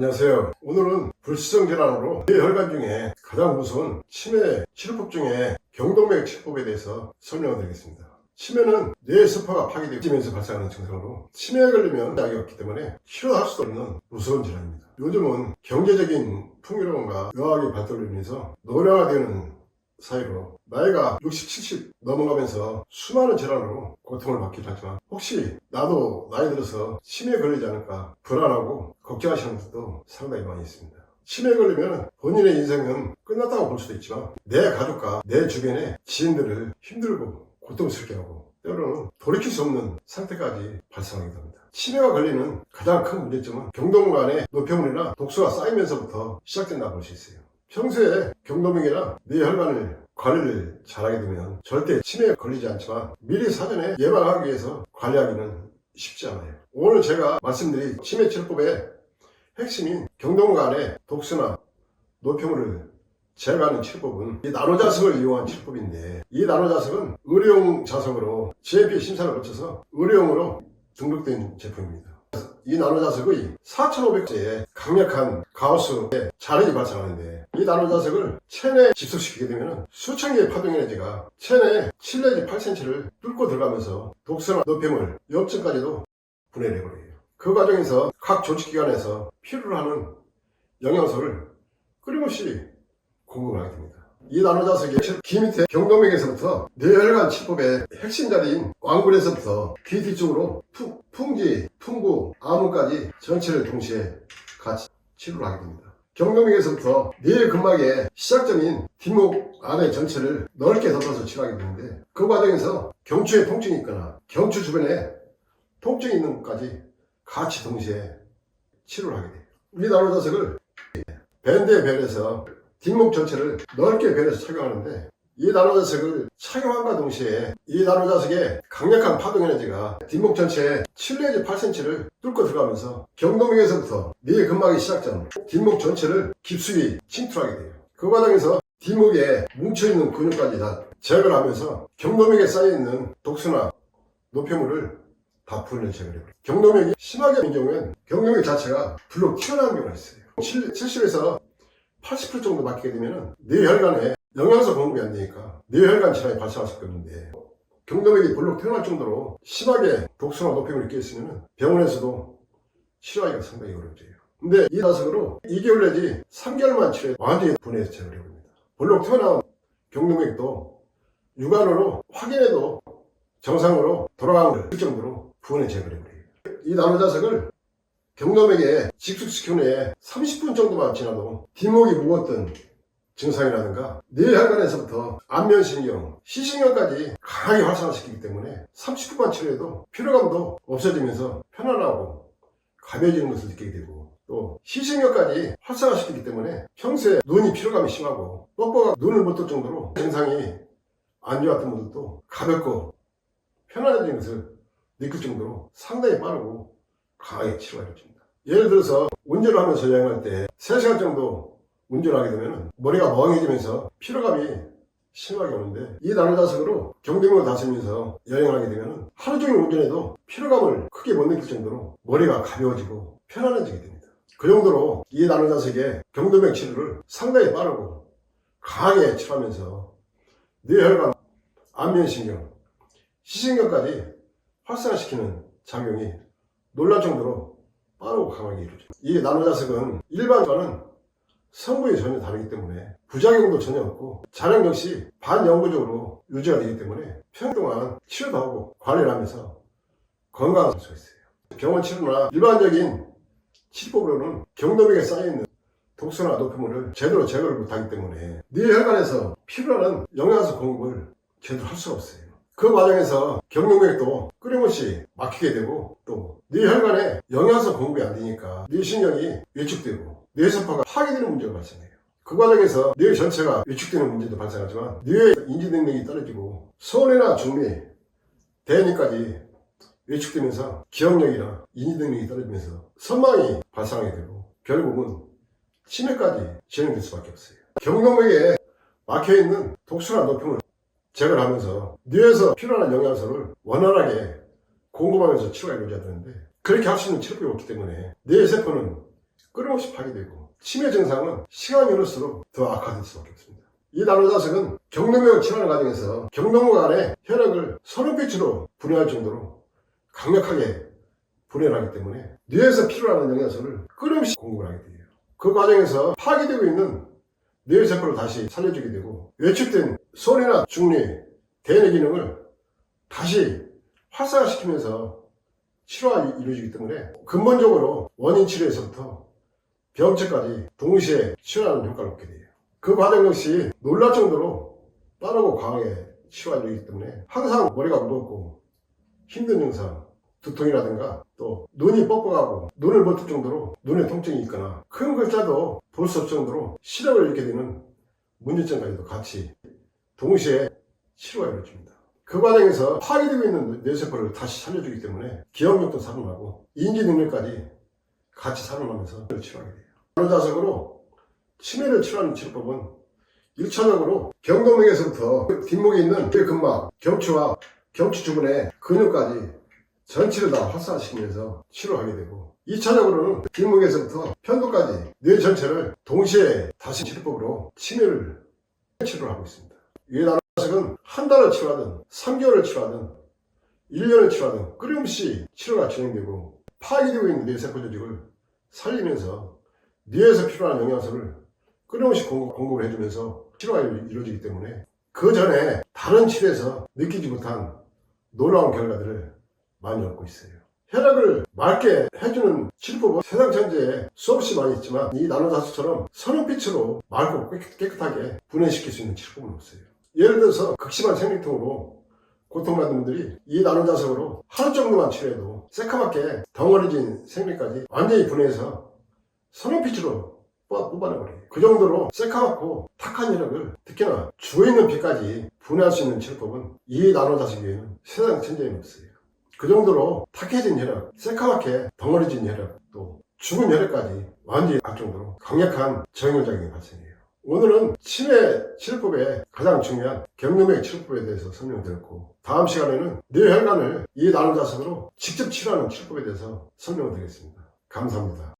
안녕하세요. 오늘은 불시성 질환으로 뇌혈관 중에 가장 무서운 치매 치료법 중에 경동맥 치료법에 대해서 설명을 드리겠습니다. 치매는 뇌 세포가 파괴되면서 발생하는 증상으로 치매에 걸리면 약이 없기 때문에 치료할 수 없는 무서운 질환입니다. 요즘은 경제적인 풍요로움과 의학의 발달로 인해서 노령화되는 사이로 나이가 60, 70 넘어가면서 수많은 질환으로 고통을 받기도 하지만 혹시 나도 나이 들어서 치매에 걸리지 않을까 불안하고 걱정하시는 분들도 상당히 많이 있습니다. 치매에 걸리면 본인의 인생은 끝났다고 볼 수도 있지만 내 가족과 내 주변의 지인들을 힘들고 고통스럽게 하고 때로는 돌이킬 수 없는 상태까지 발생하게 됩니다. 치매가 걸리는 가장 큰 문제점은 경동간의 노폐물이나 독소가 쌓이면서부터 시작된다고 볼 수 있어요. 평소에 경동맥이나 뇌 혈관을 관리를 잘하게 되면 절대 치매에 걸리지 않지만 미리 사전에 예방하기 위해서 관리하기는 쉽지 않아요. 오늘 제가 말씀드린 치매 치료법의 핵심인 경동간의 독소나 노폐물을 제거하는 치료법은 이 나노자석을 이용한 치료법인데 이 나노자석은 의료용 자석으로 GMP 심사를 거쳐서 의료용으로 등록된 제품입니다. 이 나노자석의 4,500제의 강력한 가우스의 잔해이 발생하는데 이 나노자석을 체내에 집속시키게 되면 수천 개의 파동 에너지가 체내 7 내지 8cm를 뚫고 들어가면서 독소나 노폐물, 염증까지도 분해해버려요. 그 과정에서 각 조직기관에서 필요로 하는 영양소를 끊임없이 공급하게 됩니다. 이 나노자석이 귀 밑에 경동맥에서부터 뇌혈관 치법의 핵심 자리인 왕군에서부터 귀 뒤쪽으로 푸- 풍지, 풍부, 암흑까지 전체를 동시에 같이 치료를 하게 됩니다. 경동맥에서부터 뇌 근막의 시작점인 뒷목 안의 전체를 넓게 덮어서 치료하게 되는데 그 과정에서 경추에 통증이 있거나 경추 주변에 통증이 있는 것까지 같이 동시에 치료를 하게 돼요. 이 나노자석을 밴드에 별해서 뒷목 전체를 넓게 별해서 착용하는데 이 나노자석을 착용함과 동시에 이 나노자석의 강력한 파동 에너지가 뒷목 전체에 7 내지 8cm를 뚫고 들어가면서 경동맥에서부터 뇌 근막의 시작점 뒷목 전체를 깊숙이 침투하게 돼요. 그 과정에서 뒷목에 뭉쳐있는 근육까지 다 제거를 하면서 경동맥에 쌓여있는 독소나 노폐물을 다 분해를 제거해요. 경동맥이 심하게 된 경우엔 경동맥 자체가 불로 튀어나오는 경우가 있어요. 70에서 80% 정도 막히게 되면 뇌혈관에 영양소 공급이 안 되니까 뇌혈관 질환이 발생할 수밖에 없는데 경동맥이 볼록 튀어나올 정도로 심하게 독소나 노폐물이 끼어있으면 병원에서도 치료하기가 상당히 어려워져요. 근데 이 자석으로 2개월 내지 3개월만 치료해 완전히 분해해서 제거를 해버립니다. 볼록 튀어나온 경동맥도 육안으로 확인해도 정상으로 돌아가는 정도로 분해 제거를 해버려요. 이 나노자석을 직숙시킨 후에 30분 정도만 지나도 뒷목이 무거웠던 증상이라든가 뇌혈관에서부터 안면신경, 시신경까지 강하게 활성화시키기 때문에 30분만 치료해도 피로감도 없어지면서 편안하고 가벼워지는 것을 느끼게 되고 또 시신경까지 활성화시키기 때문에 평소에 눈이 피로감이 심하고 뻑뻑하고 눈을 못 뜰 정도로 증상이 안 좋았던 분들도 가볍고 편안해지는 것을 느낄 정도로 상당히 빠르고 강하게 치료가 이루어집니다. 예를 들어서 운전을 하면서 여행할 때 3시간 정도 운전하게 되면 머리가 멍해지면서 피로감이 심하게 오는데 이 나노자석으로 경동맥을 다스리면서 여행을 하게 되면 하루 종일 운전해도 피로감을 크게 못 느낄 정도로 머리가 가벼워지고 편안해지게 됩니다. 그 정도로 이 나노자석의 경동맥 치료를 상당히 빠르고 강하게 치료하면서 뇌혈관, 안면신경, 시신경까지 활성화시키는 작용이 놀랄 정도로 빠르고 강하게 이루어집니다. 이 나노자석은 일반과는 성분이 전혀 다르기 때문에 부작용도 전혀 없고 잔영 역시 반영구적으로 유지가 되기 때문에 평 동안 치료도 하고 관리를 하면서 건강할 수가 있어요. 병원 치료나 일반적인 치료법으로는 경동맥에 쌓여있는 독소나 노폐물을 제대로 제거를 못하기 때문에 뇌혈관에서 필요한 영양소 공급을 제대로 할 수가 없어요. 그 과정에서 경동맥도 끊임없이 막히게 되고 또 뇌 혈관에 영양소 공급이 안 되니까 뇌 신경이 위축되고 뇌세포가 파괴되는 문제가 발생해요. 그 과정에서 뇌 전체가 위축되는 문제도 발생하지만 뇌의 인지 능력이 떨어지고 소뇌나 중뇌, 대뇌까지 위축되면서 기억력이나 인지 능력이 떨어지면서 선망이 발생하게 되고 결국은 치매까지 진행될 수밖에 없어요. 경동맥에 막혀있는 독소나 노폐물 제거를 하면서 뇌에서 필요한 영양소를 원활하게 공급하면서 치료가 이루어져야 되는데 그렇게 할 수 있는 치료법이 없기 때문에 뇌 세포는 끊임없이 파괴되고 치매 증상은 시간이 흐를수록 더 악화될 수밖에 없습니다. 이 나노자석은 경동맥을 치료하는 과정에서 경동맥 안에 혈액을 선홍빛으로 분해할 정도로 강력하게 분해를 하기 때문에 뇌에서 필요로 하는 영양소를 끊임없이 공급을 하게 돼요. 그 과정에서 파괴되고 있는 뇌세포를 다시 살려주게 되고 외축된 소뇌나 중뇌, 대뇌 기능을 다시 활성화시키면서 치료가 이루어지기 때문에 근본적으로 원인 치료에서부터 병치까지 동시에 치료하는 효과를 얻게 돼요. 그 과정 역시 놀랄 정도로 빠르고 강하게 치료가 이루어지기 때문에 항상 머리가 무겁고 힘든 증상, 두통이라든가 또 눈이 뻑뻑하고 눈을 못 뜰 정도로 눈에 통증이 있거나 큰 글자도 볼 수 없을 정도로 시력을 잃게 되는 문제점까지도 같이 동시에 치료가 이루어집니다. 그 과정에서 파괴되고 있는 뇌세포를 다시 살려주기 때문에 기억력도 살아나고 인지 능력까지 같이 살아나면서 치료하게 돼요. 나노자석으로 치매를 치료하는 치료법은 1차적으로 경동맥에서부터 뒷목에 있는 근막, 경추와 경추 주변의 근육까지 전체를 다 활성화시키면서 치료하게 되고 2차적으로는 뒷목에서부터 편도까지 뇌 전체를 동시에 다시 치료법으로 치매를 치료를 하고 있습니다. 이 나노자석은 한 달을 치료하든 3개월을 치료하든 1년을 치료하든 끊임없이 치료가 진행되고 파괴되고 있는 뇌 세포 조직을 살리면서 뇌에서 필요한 영양소를 끊임없이 공급, 공급을 해주면서 치료가 이루어지기 때문에 그 전에 다른 치료에서 느끼지 못한 놀라운 결과들을 많이 얻고 있어요. 혈액을 맑게 해주는 치료법은 세상 천지에 수없이 많이 있지만 이 나노자수처럼 선홍빛으로 맑고 깨끗- 깨끗하게 분해시킬 수 있는 치료법은 없어요. 예를 들어서 극심한 생리통으로 고통받는 분들이 이 나노자석으로 하루 정도만 치료해도 새카맣게 덩어리진 생리까지 완전히 분해해서 선홍빛으로 뽑아- 뽑아내버려요. 그 정도로 새카맣고 탁한 혈액을 특히나 죽어있는 피까지 분해할 수 있는 치료법은 이 나노자석 외에는 세상 천지에는 없어요. 그 정도로 탁해진 혈액, 새카맣게 덩어리진 혈액, 또 죽은 혈액까지 완전히 할 정도로 강력한 정형작용이 발생해요. 오늘은 치매 치료법의 가장 중요한 경동맥 치료법에 대해서 설명드렸고 다음 시간에는 뇌혈관을 이 나노자석으로 직접 치료하는 치료법에 대해서 설명을 드리겠습니다. 감사합니다.